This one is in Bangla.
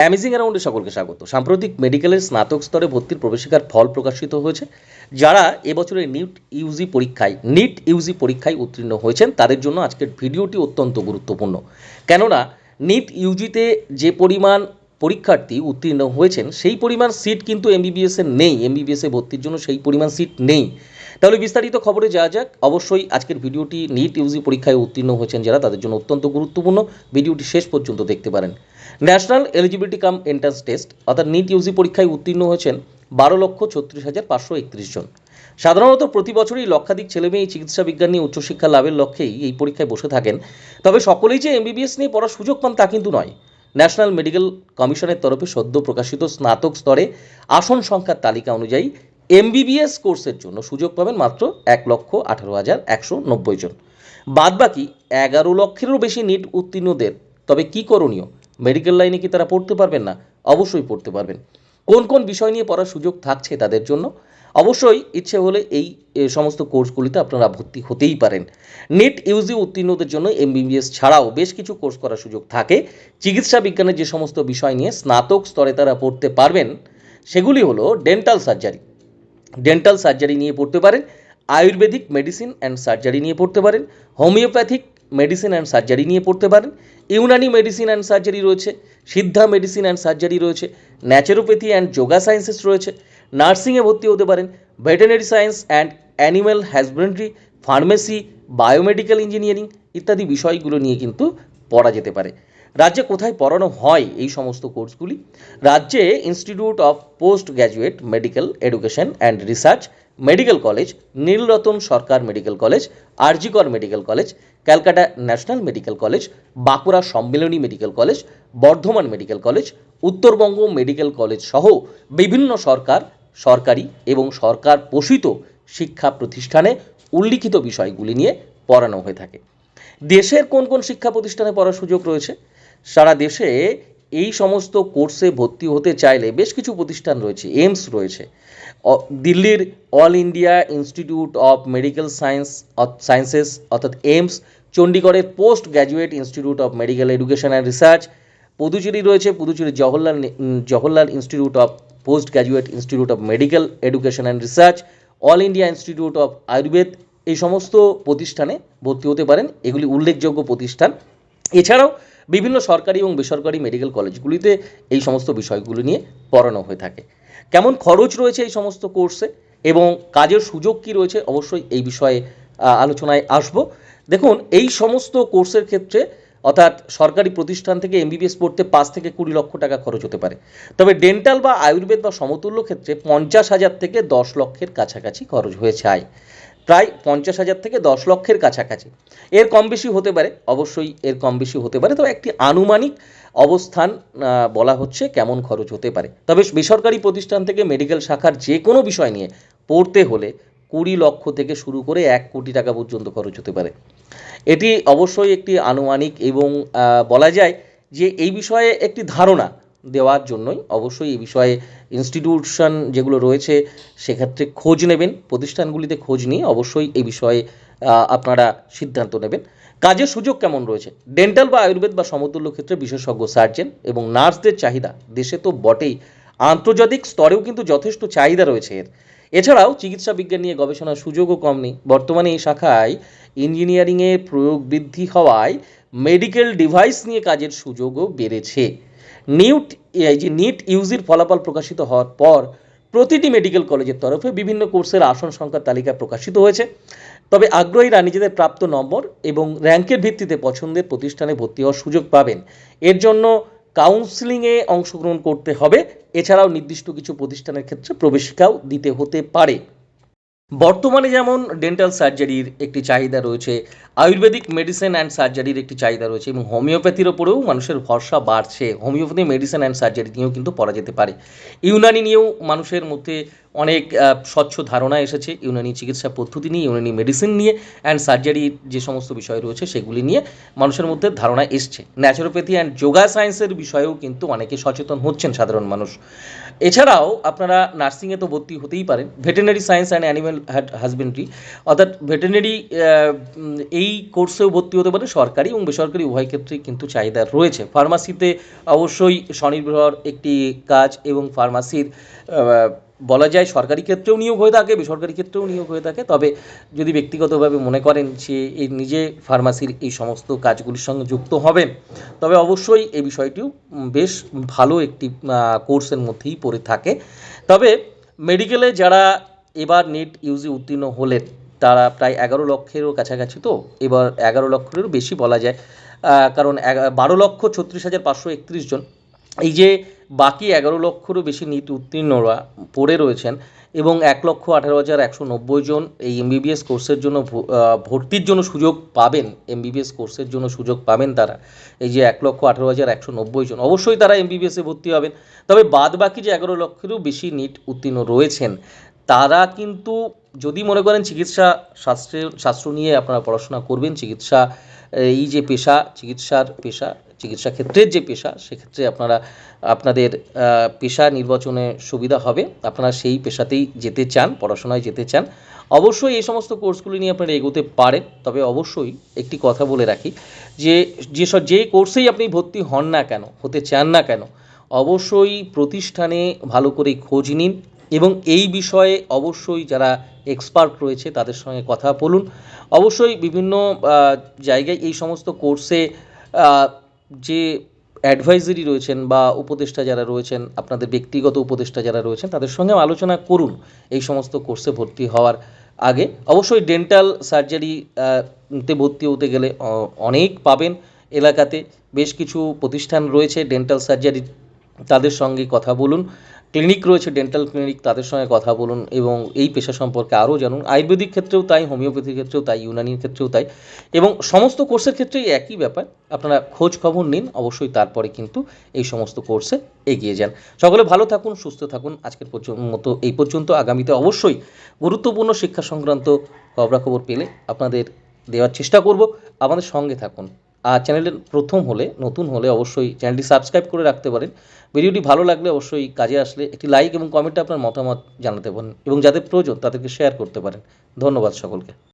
অ্যামেজিং অ্যারাউন্ডে সকলকে স্বাগত। সাম্প্রতিক মেডিকেলের স্নাতক স্তরে ভর্তির প্রবেশিকার ফল প্রকাশিত হয়েছে। যারা এবছরের নিট ইউজি পরীক্ষায় নিট ইউজি পরীক্ষায় উত্তীর্ণ হয়েছেন, তাদের জন্য আজকের ভিডিওটি অত্যন্ত গুরুত্বপূর্ণ। কেননা নিট ইউজিতে যে পরিমাণ পরীক্ষার্থী উত্তীর্ণ হয়েছেন, সেই পরিমাণ সিট কিন্তু এমবিবিএস এর নেই। এমবিবিএস ভর্তির জন্য সেই পরিমাণ সিট নেই। তাহলে বিস্তারিত খবরে যাওয়া যাক। অবশ্যই আজকের ভিডিওটি নিট ইউজি পরীক্ষায় উত্তীর্ণ হয়েছেন যারা, তাদের জন্য অত্যন্ত গুরুত্বপূর্ণ। ভিডিওটি শেষ পর্যন্ত দেখতে পারেন। National eligibility cum entrance test, অর্থাৎ নিট ইউজি পরীক্ষায় উত্তীর্ণ হয়েছেন বারো লক্ষ ছত্রিশ হাজার পাঁচশো একত্রিশ জন। সাধারণত প্রতি বছরই লক্ষাধিক ছেলেমেয়ে চিকিৎসা বিজ্ঞান নিয়ে উচ্চশিক্ষা লাভের লক্ষ্যেই এই পরীক্ষায় বসে থাকেন। তবে সকলেই যে এমবিবিএস নিয়ে পড়ার সুযোগ পান তা কিন্তু নয়। ন্যাশনাল মেডিকেল কমিশনের তরফে সদ্য প্রকাশিত স্নাতক স্তরে আসন সংখ্যার তালিকা অনুযায়ী এমবিবিএস কোর্সের জন্য সুযোগ পাবেন মাত্র এক লক্ষ আঠারো হাজার একশো নব্বই জন। বাদবাকি এগারো লক্ষেরও বেশি নিট উত্তীর্ণদের। তবে কি করণীয়? মেডিকেল লাইনে কি তারা পড়তে পারবেন না? অবশ্যই পড়তে পারবেন। কোন কোন বিষয় নিয়ে পড়ার সুযোগ থাকছে তাদের জন্য? অবশ্যই ইচ্ছে হলে এই সমস্ত কোর্সগুলিতে আপনারা ভর্তি হতেই পারেন। নেট ইউজি উত্তীর্ণদের জন্য এমবিবিএস ছাড়াও বেশ কিছু কোর্স করার সুযোগ থাকে। চিকিৎসা বিজ্ঞানের যে সমস্ত বিষয় নিয়ে স্নাতক স্তরে তারা পড়তে পারবেন, সেগুলি হলো ডেন্টাল সার্জারি। ডেন্টাল সার্জারি নিয়ে পড়তে পারেন, আয়ুর্বেদিক মেডিসিন অ্যান্ড সার্জারি নিয়ে পড়তে পারেন, হোমিওপ্যাথিক মেডিসিন অ্যান্ড সার্জারি নিয়ে পড়তে পারেন। ইউনানি মেডিসিন অ্যান্ড সার্জারি রয়েছে, সিদ্ধা মেডিসিন অ্যান্ড সার্জারি রয়েছে ন্যাচারোপ্যাথি অ্যান্ড যোগা সায়েন্সেস রয়েছে। নার্সিংয়ে ভর্তি হতে পারেন veterinary science and animal husbandry pharmacy biomedical engineering ইত্যাদি বিষয়গুলো নিয়ে কিন্তু পড়া যেতে পারে। রাজ্যে কোথায় পড়ানো হয় এই সমস্ত কোর্সগুলি রাজ্যে institute of post graduate medical education and research medical college, Nilratan Sarkar medical college, R G Kar medical college, Calcutta national medical college, Bankura Sammilani medical college, Bardhaman medical college, Uttarbanga medical college সহ বিভিন্ন সরকার, সরকারি এবং সরকার পোষিত শিক্ষা প্রতিষ্ঠানে উল্লিখিত বিষয়গুলি নিয়ে পড়ানো হয়ে থাকে। দেশের কোন কোন শিক্ষা প্রতিষ্ঠানে পড়ার সুযোগ রয়েছে? সারা দেশে এই সমস্ত কোর্সে ভর্তি হতে চাইলে বেশ কিছু প্রতিষ্ঠান রয়েছে, এইমস রয়েছে। দিল্লির all India institute of medical science sciences অর্থাৎ AIIMS, চণ্ডীগড়ের post graduate institute of medical education and research, Puducherry রয়েছে, Puducherry Jawaharlal Jawaharlal institute of, post graduate institute of medical education and research, all India institute of Ayurveda, এই সমস্ত প্রতিষ্ঠানে ভর্তি হতে পারেন, এগুলি উল্লেখযোগ্য প্রতিষ্ঠান। এছাড়াও বিভিন্ন সরকারি এবং বেসরকারি মেডিকেল কলেজগুলিতে এই সমস্ত বিষয়গুলো নিয়ে পড়ানো হয়ে থাকে। কেমন খরচ রয়েছে এই সমস্ত কোর্সে এবং কাজের সুযোগ কি রয়েছে অবশ্যই এই বিষয়ে আলোচনায় আসব। দেখুন, এই সমস্ত কোর্সের ক্ষেত্রে অর্থাৎ সরকারি প্রতিষ্ঠান থেকে এমবিবিএস পড়তে পাঁচ থেকে কুড়ি লক্ষ টাকা খরচ হতে পারে। তবে ডেন্টাল বা আয়ুর্বেদ বা সমতুল্য ক্ষেত্রে পঞ্চাশ হাজার থেকে দশ লক্ষের কাছাকাছি খরচ হয়ে যায় প্রায় পঞ্চাশ হাজার থেকে দশ লক্ষের কাছাকাছি। এর কম বেশি হতে পারে, অবশ্যই এর কম বেশি হতে পারে, তবে একটি আনুমানিক অবস্থান বলা হচ্ছে কেমন খরচ হতে পারে। তবে বেসরকারি প্রতিষ্ঠান থেকে মেডিকেল শাখার যে কোনো বিষয় নিয়ে পড়তে হলে কুড়ি লক্ষ থেকে শুরু করে এক কোটি টাকা পর্যন্ত খরচ হতে পারে। এটি অবশ্যই একটি আনুমানিক এবং বলা যায় যে এই বিষয়ে একটি ধারণা দেওয়ার জন্যই অবশ্যই এই বিষয়ে ইনস্টিটিউশন যেগুলো রয়েছে সেক্ষেত্রে খোঁজ নেবেন, প্রতিষ্ঠানগুলিতে খোঁজ নিয়ে অবশ্যই এই বিষয়ে আপনারা সিদ্ধান্ত নেবেন। কাজের সুযোগ কেমন রয়েছে? ডেন্টাল বা আয়ুর্বেদ বা সমতুল্য ক্ষেত্রে বিশেষজ্ঞ সার্জেন এবং নার্সদের চাহিদা, দেশে তো বটেই। আন্তর্জাতিক স্তরেও কিন্তু যথেষ্ট চাহিদা রয়েছে এর। এছাড়াও চিকিৎসা বিজ্ঞান নিয়ে গবেষণার সুযোগও কম নেই। বর্তমানে এই শাখায় ইঞ্জিনিয়ারিংয়ের প্রয়োগ বৃদ্ধি হওয়ায় মেডিকেল ডিভাইস নিয়ে কাজের সুযোগও বেড়েছে। নিউট যে নিট ইউজির ফলাফল প্রকাশিত হওয়ার পর প্রতিটি মেডিকেল কলেজের তরফে বিভিন্ন কোর্সের আসন সংখ্যার তালিকা প্রকাশিত হয়েছে। তবে আগ্রহীরা নিজেদের প্রাপ্ত নম্বর এবং র্যাঙ্কের ভিত্তিতে পছন্দের প্রতিষ্ঠানে ভর্তি হওয়ার সুযোগ পাবেন। এর জন্য কাউন্সিলিংয়ে অংশগ্রহণ করতে হবে। এছাড়াও নির্দিষ্ট কিছু প্রতিষ্ঠানের ক্ষেত্রে প্রবেশিকাও দিতে হতে পারে। বর্তমানে যেমন ডেন্টাল সার্জারির একটি চাহিদা রয়েছে, আয়ুর্বেদিক মেডিসিন অ্যান্ড সার্জারির একটি চাহিদা রয়েছে এবং হোমিওপ্যাথির ওপরেও মানুষের ভরসা বাড়ছে। হোমিওপ্যাথি মেডিসিন অ্যান্ড সার্জারি নিয়েও কিন্তু পড়া যেতে পারে। ইউনানি নিয়েও মানুষের মধ্যে অনেক স্বচ্ছ ধারণা এসেছে ইউনানি চিকিৎসা পদ্ধতি নিয়ে, ইউনানি মেডিসিন নিয়ে অ্যান্ড সার্জারি যে সমস্ত বিষয় রয়েছে সেগুলি নিয়ে মানুষের মধ্যে ধারণা এসছে। ন্যাচুরোপ্যাথি অ্যান্ড যোগা সায়েন্সের বিষয়েও কিন্তু অনেকে সচেতন হচ্ছেন সাধারণ মানুষ। এছাড়াও আপনারা নার্সিংয়ে তো ভর্তি হতেই পারেন। Veterinary science and animal husbandry অর্থাৎ ভেটেরিনারি এই কোর্সেও ভর্তি হতে পারে। সরকারি এবং বেসরকারি উভয় ক্ষেত্রেই কিন্তু চাহিদা রয়েছে। ফার্মাসিতে অবশ্যই স্বনির্ভর একটি কাজ এবং ফার্মাসির বলা যায় সরকারি ক্ষেত্রেও নিয়োগ হয়ে থাকে, বেসরকারি ক্ষেত্রেও নিয়োগ হয়ে থাকে। তবে যদি ব্যক্তিগতভাবে মনে করেন যে এই নিজে ফার্মাসির এই সমস্ত কাজগুলির সঙ্গে যুক্ত হবেন, তবে অবশ্যই এই বিষয়টিও বেশ ভালো একটি কোর্সের মধ্যেই পড়ে থাকে। তবে মেডিকেলে যারা এবার নেট ইউজি উত্তীর্ণ হলেন, তারা প্রায় এগারো লক্ষেরও কাছাকাছি তো, এবার এগারো লক্ষেরও বেশি বলা যায়। কারণ বারো লক্ষ ছত্রিশ হাজার পাঁচশো একত্রিশ জন। এই যে বাকি এগারো লক্ষরও বেশি নিট উত্তীর্ণরা পড়ে রয়েছেন এবং এক লক্ষ আঠারো হাজার একশো নব্বই জন এই এমবিবিএস কোর্সের জন্য ভর্তির জন্য সুযোগ পাবেন। এমবিবিএস কোর্সের জন্য সুযোগ পাবেন তারা। এই যে এক লক্ষ আঠারো হাজার একশো নব্বই জন। অবশ্যই তারা এমবিবিএসে ভর্তি হবেন। তবে বাদ বাকি যে এগারো লক্ষেরও বেশি নিট উত্তীর্ণ রয়েছেন, তারা কিন্তু যদি মনে করেন চিকিৎসা শাস্ত্রের শাস্ত্র নিয়ে আপনারা পড়াশোনা করবেন, চিকিৎসা, এই যে পেশা, চিকিৎসার পেশা চিকিৎসা ক্ষেত্রের যে পেশা, সেক্ষেত্রে আপনারা, আপনাদের পেশা নির্বাচনে সুবিধা হবে। আপনারা সেই পেশাতেই যেতে চান, পড়াশোনায় যেতে চান। অবশ্যই এই সমস্ত কোর্সগুলি নিয়ে আপনারা এগোতে পারেন। তবে অবশ্যই একটি কথা বলে রাখি যে যেসব যে কোর্সেই আপনি ভর্তি হন না কেন, হতে চান না কেন, অবশ্যই প্রতিষ্ঠানে ভালো করে খোঁজ নিন এবং এই বিষয়ে অবশ্যই যারা এক্সপার্ট রয়েছে তাদের সঙ্গে কথা বলুন। অবশ্যই বিভিন্ন জায়গায় এই সমস্ত কোর্সে যে অ্যাডভাইজারি রয়েছেন বা উপদেষ্টা যারা রয়েছেন, আপনাদের ব্যক্তিগত উপদেষ্টা যারা রয়েছেন, তাদের সঙ্গে আলোচনা করুন এই সমস্ত কোর্সে ভর্তি হওয়ার আগে। অবশ্যই ডেন্টাল সার্জারি তে ভর্তি হতে গেলে অনেক পাবেন এলাকাতে। বেশ কিছু প্রতিষ্ঠান রয়েছে ডেন্টাল সার্জারি তাদের সঙ্গে কথা বলুন। ক্লিনিক রয়েছে ডেন্টাল ক্লিনিক তাদের সঙ্গে কথা বলুন এবং এই পেশা সম্পর্কে আরও জানুন। আয়ুর্বেদিক ক্ষেত্রেও তাই, হোমিওপ্যাথির ক্ষেত্রেও তাই, ইউনানির ক্ষেত্রেও তাই এবং সমস্ত কোর্সের ক্ষেত্রেই একই ব্যাপার। আপনারা খোঁজ খবর নিন, অবশ্যই তারপরে কিন্তু এই সমস্ত কোর্সে এগিয়ে যান। সকলে ভালো থাকুন, সুস্থ থাকুন। আজকের পর্যন্ত মতো, এই পর্যন্ত আগামীতে অবশ্যই গুরুত্বপূর্ণ শিক্ষা সংক্রান্ত খবরাখবর পেলে আপনাদের দেওয়ার চেষ্টা করব। আমাদের সঙ্গে থাকুন। আর চ্যানেলের প্রথম হলে, নতুন হলে অবশ্যই চ্যানেলটি সাবস্ক্রাইব করে রাখতে পারেন। ভিডিওটি ভালো লাগলে অবশ্যই কাজে আসলে একটি লাইক এবং কমেন্টে আপনার মতামত জানাতে পারেন এবং যাদের প্রয়োজন তাদেরকে শেয়ার করতে পারেন। ধন্যবাদ সকলকে।